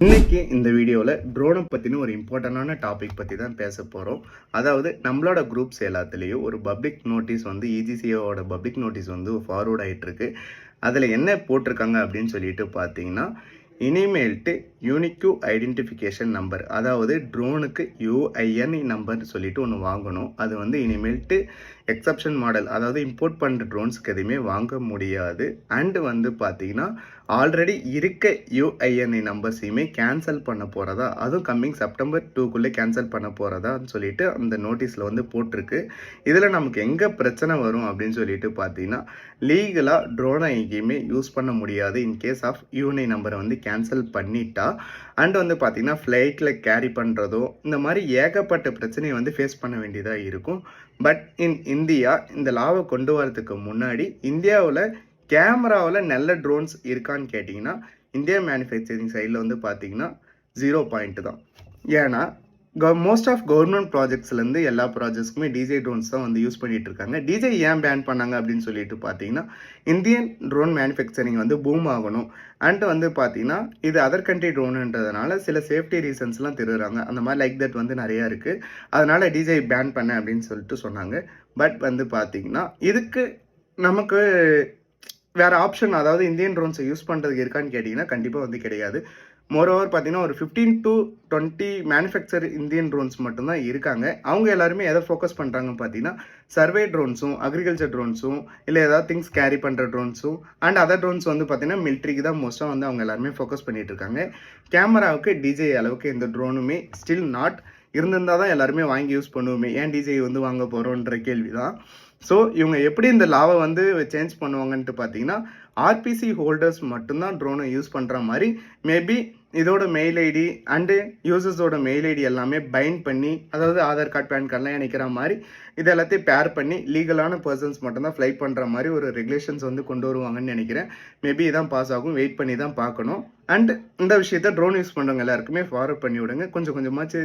இன்னைக்கு இந்த வீடியோவில் ட்ரோனை பற்றின ஒரு இம்பார்ட்டண்டான டாபிக் பற்றி தான் பேச போகிறோம் அதாவது நம்மளோட குரூப்ஸ் எல்லாத்துலேயும் ஒரு பப்ளிக் நோட்டீஸ் வந்து இஜிசிஓட பப்ளிக் நோட்டீஸ் வந்து ஃபார்வர்ட் ஆகிட்டுருக்கு அதில் என்ன போட்டிருக்காங்க அப்படின்னு சொல்லிட்டு பார்த்தீங்கன்னா இனிமேல்ட்டு யூனிக்யூ ஐடென்டிஃபிகேஷன் நம்பர் அதாவது ட்ரோனுக்கு யூஐஎன் நம்பர் சொல்லிட்டு ஒன்று வாங்கணும். அது வந்து இனிமேல்ட்டு எக்ஸப்ஷன் மாடல் அதாவது இம்போர்ட் பண்ணுற ட்ரோன்ஸ்க்கு எதுவுமே வாங்க முடியாது. அண்டு வந்து பார்த்தீங்கன்னா ஆல்ரெடி இருக்க யூஐஎன்ஐ நம்பர்ஸையுமே கேன்சல் பண்ண போகிறதா அதுவும் கம்மிங் செப்டம்பர் டூக்குள்ளே கேன்சல் பண்ண போகிறதான்னு சொல்லிட்டு அந்த நோட்டீஸில் வந்து போட்டிருக்கு. இதில் நமக்கு எங்கே பிரச்சனை வரும் அப்படின்னு சொல்லிட்டு பார்த்தீங்கன்னா லீகலாக ட்ரோனை எங்கேயுமே யூஸ் பண்ண முடியாது. இன் கேஸ் ஆஃப் யூஎன்ஐ நம்பரை வந்து கேன்சல் பண்ணிட்டா. அண்ட் வந்து பார்த்தீங்கன்னா ஃப்ளைட்டில் கேரி பண்ணுறதோ இந்த மாதிரி ஏகப்பட்ட பிரச்சனையை வந்து ஃபேஸ் பண்ண வேண்டியதாக இருக்கும். பட் இன் இந்தியா இந்த லாவை கொண்டு வரதுக்கு முன்னாடி இந்தியாவில் கேமராவில் நல்ல ட்ரோன்ஸ் இருக்கான்னு கேட்டிங்கன்னா இந்தியா மேனுஃபேக்சரிங் சைடில் வந்து பார்த்தீங்கன்னா ஜீரோ பாயிண்ட் தான். ஏன்னா மோஸ்ட் ஆஃப் கவர்மெண்ட் ப்ராஜெக்ட்ஸ்லேருந்து எல்லா ப்ராஜெக்ட்ஸ்க்குமே டிஜே ட்ரோன்ஸ் தான் வந்து யூஸ் பண்ணிட்டு இருக்காங்க. டிஜே ஏன் பேன் பண்ணாங்க அப்படின்னு சொல்லிட்டு பார்த்தீங்கன்னா இந்தியன் ட்ரோன் மேனுஃபேக்சரிங் வந்து பூம் ஆகணும். அண்ட் வந்து பார்த்தீங்கன்னா இது அதர் கண்ட்ரி ட்ரோனுன்றதுனால சில சேஃப்டி ரீசன்ஸ்லாம் திருடுறாங்க. அந்த மாதிரி லைக் தட் வந்து நிறையா இருக்குது அதனால் டிஜே பேன் பண்ண அப்படின்னு சொல்லிட்டு சொன்னாங்க. பட் வந்து பார்த்தீங்கன்னா இதுக்கு நமக்கு வேற ஆப்ஷன் அதாவது இந்தியன் ட்ரோன்ஸை யூஸ் பண்ணுறதுக்கு இருக்கான்னு கேட்டிங்கன்னா கண்டிப்பாக வந்து கிடையாது. மோரோவர் பார்த்தீங்கன்னா ஒரு fifteen to twenty manufacture Indian drones மட்டும்தான் இருக்காங்க. அவங்க எல்லாருமே எதை ஃபோக்கஸ் பண்ணுறாங்கன்னு பார்த்தீங்கன்னா சர்வே ட்ரோன்ஸும் அக்ரிகல்ச்சர் ட்ரோன்ஸும் இல்லை ஏதாவது திங்ஸ் கேரி பண்ணுற ட்ரோன்ஸும் அண்ட் அதர் ட்ரோன்ஸ் வந்து பார்த்தீங்கன்னா மிலிட்ரிக்கு தான் மோஸ்ட்டாக வந்து அவங்க எல்லாருமே ஃபோக்கஸ் பண்ணிட்டு இருக்காங்க. கேமராவுக்கு டிஜே அளவுக்கு எந்த ட்ரோனுமே ஸ்டில் நாட் இருந்திருந்தால் தான் எல்லாருமே வாங்கி யூஸ் பண்ணுவோமே. ஏன் டிஜே வந்து வாங்க போகிறோன்ற கேள்வி தான் ஸோ இவங்க எப்படி இந்த லாவை வந்து சேஞ்ச் பண்ணுவாங்கன்ட்டு பார்த்தீங்கன்னா ஆர்பிசி ஹோல்டர்ஸ் மட்டும்தான் ட்ரோனை யூஸ் பண்ணுற மாதிரி மேபி இதோட மெயில் ஐடி அண்டு யூசர்ஸோட மெயில் ஐடி எல்லாமே பைண்ட் பண்ணி அதாவது ஆதார் கார்டு பேன் கார்டெலாம் இணைக்கிற மாதிரி இது எல்லாத்தையும் பேர் பண்ணி லீகலான பர்சன்ஸ் மட்டும்தான் ஃப்ளைட் பண்ணுற மாதிரி ஒரு ரெகுலேஷன்ஸ் வந்து கொண்டு வருவாங்கன்னு நினைக்கிறேன். மேபி இதான் பாஸ் ஆகும் வெயிட் பண்ணி தான் பார்க்கணும். அண்ட் இந்த விஷயத்த ட்ரோன் யூஸ் பண்ணுறவங்க எல்லாருக்குமே ஃபார்வர்ட் பண்ணி விடுங்க. கொஞ்சம் கொஞ்சமாச்சு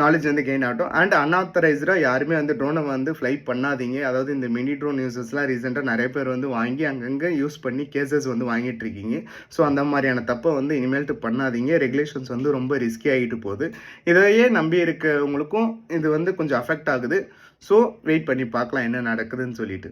நாலேஜ் வந்து கெயின் ஆகட்டும். அண்ட் அன்ஆத்தரைஸ்டாக யாருமே வந்து ட்ரோனை வந்து ஃப்ளை பண்ணாதீங்க. அதாவது இந்த மினி ட்ரோன் யூசஸ்லாம் ரீசெண்டாக நிறைய பேர் வந்து வாங்கி அங்கங்கே யூஸ் பண்ணி கேசஸ் வந்து வாங்கிட்டு இருக்கீங்க. ஸோ அந்த மாதிரியான தப்பை வந்து இனிமேல்ட்டு பண்ணாதீங்க. ரெகுலேஷன்ஸ் வந்து ரொம்ப ரிஸ்கி ஆகிட்டு போகுது. இதையே நம்பி இருக்கவங்களுக்கும் இது வந்து கொஞ்சம் அஃபெக்ட் ஆகுது. ஸோ வெயிட் பண்ணி பார்க்கலாம் என்ன நடக்குதுன்னு சொல்லிட்டு.